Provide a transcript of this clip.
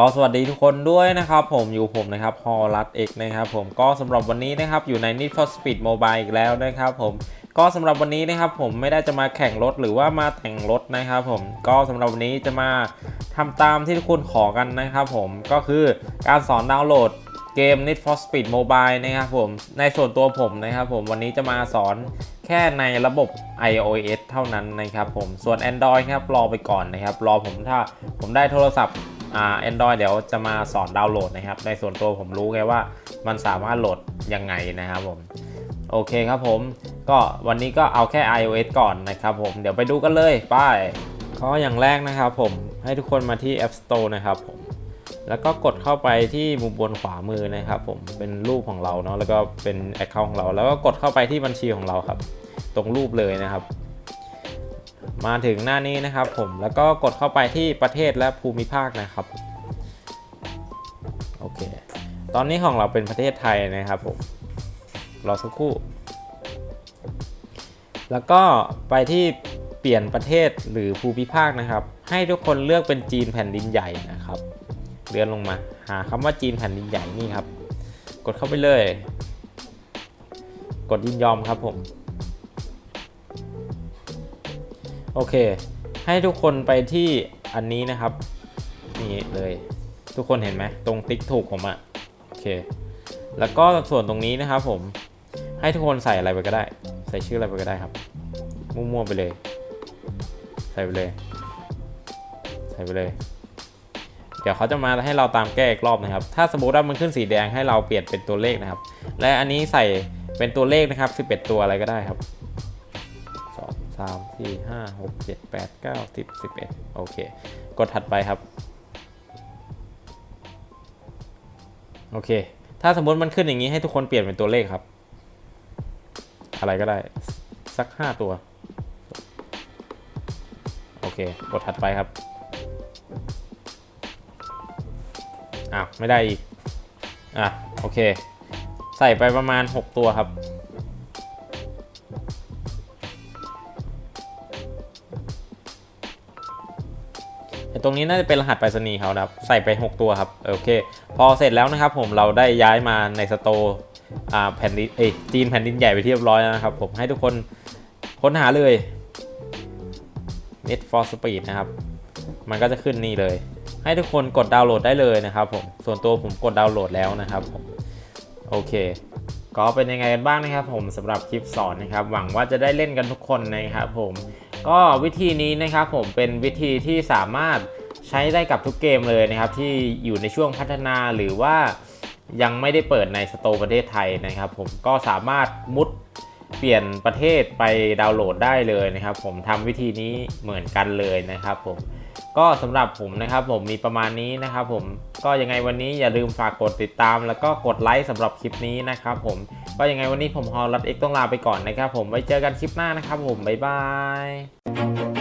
ก็สวัสดีทุกคนด้วยนะครับ ผมอยู่ผมนะครับฮอลัดเอกนะครับผมก็สำหรับวันนี้นะครับอยู่ใน Need for Speed Mobile อีกแล้วนะครับผมก็สำหรับวันนี้นะครับผมไม่ได้จะมาแข่งรถหรือว่ามาแต่งรถนะครับผมก็สำหรับวันนี้จะมาทำตามที่ทุกคนขอกันนะครับผมก็คือการสอนดาวน์โหลดเกม Need for Speed Mobile นะครับผมในส่วนตัวผมนะครับผมวันนี้จะมาสอนแค่ในระบบ iOS เท่านั้นนะครับผมส่วน Android ครับรอไปก่อนนะครับรอผมถ้าผมได้โทรศัพท์ แอ่า Android เดี๋ยวจะมาสอนดาวน์โหลดนะครับ ในส่วนตัวผมรู้ไงว่ามันสามารถโหลดยังไงนะครับผม โอเคครับผม ก็วันนี้ก็เอาแค่ iOS ก่อนนะครับผม เดี๋ยวไปดูกันเลยไป้ายก็อย่างแรกนะครับผม ให้ทุกคนมาที่ App Store นะครับผม แล้วก็กดเข้าไปที่มุมบนขวามือนะครับผม เป็นรูปของเราเนาะ แล้วก็เป็น Account ของเรา แล้วก็กดเข้าไปที่บัญชีของเราครับ ตรงรูปเลยนะครับ มาถึงหน้านี้นะครับผมแล้วก็กดเข้าไปที่ประเทศและภูมิภาคนะครับโอเคตอนนี้ของเราเป็นประเทศไทยนะครับผมรอสักครู่ แล้วก็ไปที่เปลี่ยนประเทศหรือภูมิภาคนะครับ ให้ทุกคนเลือกเป็นจีนแผ่นดินใหญ่นะครับเลื่อนลงมา หาคำว่าจีนแผ่นดินใหญ่นี่ครับ กดเข้าไปเลย กดยินยอมครับผม โอเค ให้ทุกคนไปที่อันนี้นะครับ นี่เลย ทุกคนเห็นไหมตรงติ๊กถูกผมอะโอเค แล้วก็ส่วนตรงนี้นะครับผม ให้ทุกคนใส่อะไรไปก็ได้ ใส่ชื่ออะไรไปก็ได้ครับ มั่วๆไปเลย ใส่ไปเลย ใส่ไปเลย เดี๋ยวเขาจะมาให้เราตามแก้อีกรอบนะครับ ถ้าสมมติว่ามันขึ้นสีแดงให้เราเปลี่ยนเป็นตัวเลขนะครับ และอันนี้ใส่เป็นตัวเลขนะครับ 11 ตัวอะไรก็ได้ครับ สองสามสี่ห้าหกเจ็ดแปดเก้าสิบสิบเอ็ดโอเค กดถัดไปครับ โอเค ถ้าสมมติมันขึ้นอย่างนี้ให้ทุกคนเปลี่ยนเป็นตัวเลขครับ อะไรก็ได้ สักห้าตัว โอเค กดถัดไปครับ อ้าว ไม่ได้อีก อะ โอเค ใส่ไปประมาณ 6 ตัวครับ ตรงนี้น่าจะเป็นรหัสไปรษณีย์เขานะครับใส่ไป 6 ตัวครับโอเค พอเสร็จแล้วนะครับผมเราได้ย้ายมาในสโตร์อ่าแผ่นดินเอยจีนแผ่นดินใหญ่ไปเรียบร้อยแล้วนะครับ ผมให้ทุกคนค้นหาเลย Net for Speed นะครับ มันก็จะขึ้นนี่เลย ให้ทุกคนกดดาวน์โหลดได้เลยนะครับผมส่วนตัวผมกดดาวน์โหลดแล้วนะครับผมโอเคก็เป็นยังไงกันบ้างนะครับผมสำหรับคลิปสอนนะครับ หวังว่าจะได้เล่นกันทุกคนนะครับผม ก็วิธีนี้นะครับผมเป็นวิธีที่สามารถใช้ได้กับทุกเกมเลยนะครับ ที่อยู่ในช่วงพัฒนาหรือว่ายังไม่ได้เปิดในสโตร์ประเทศไทยนะครับผมก็สามารถมุดเปลี่ยนประเทศไปดาวน์โหลดได้เลยนะครับ ผมทำวิธีนี้เหมือนกันเลยนะครับผม ก็สำหรับผมนะครับผมมีประมาณนี้นะครับผมก็ยังไงวันนี้อย่าลืมฝากกดติดตาม แล้วก็กดไลค์สำหรับคลิปนี้นะครับผมก็ยังไงวันนี้ผมฮอลลัดเอ็กต้องลาไปก่อนนะครับผมไว้เจอกันคลิปหน้านะครับผมบ๊ายบาย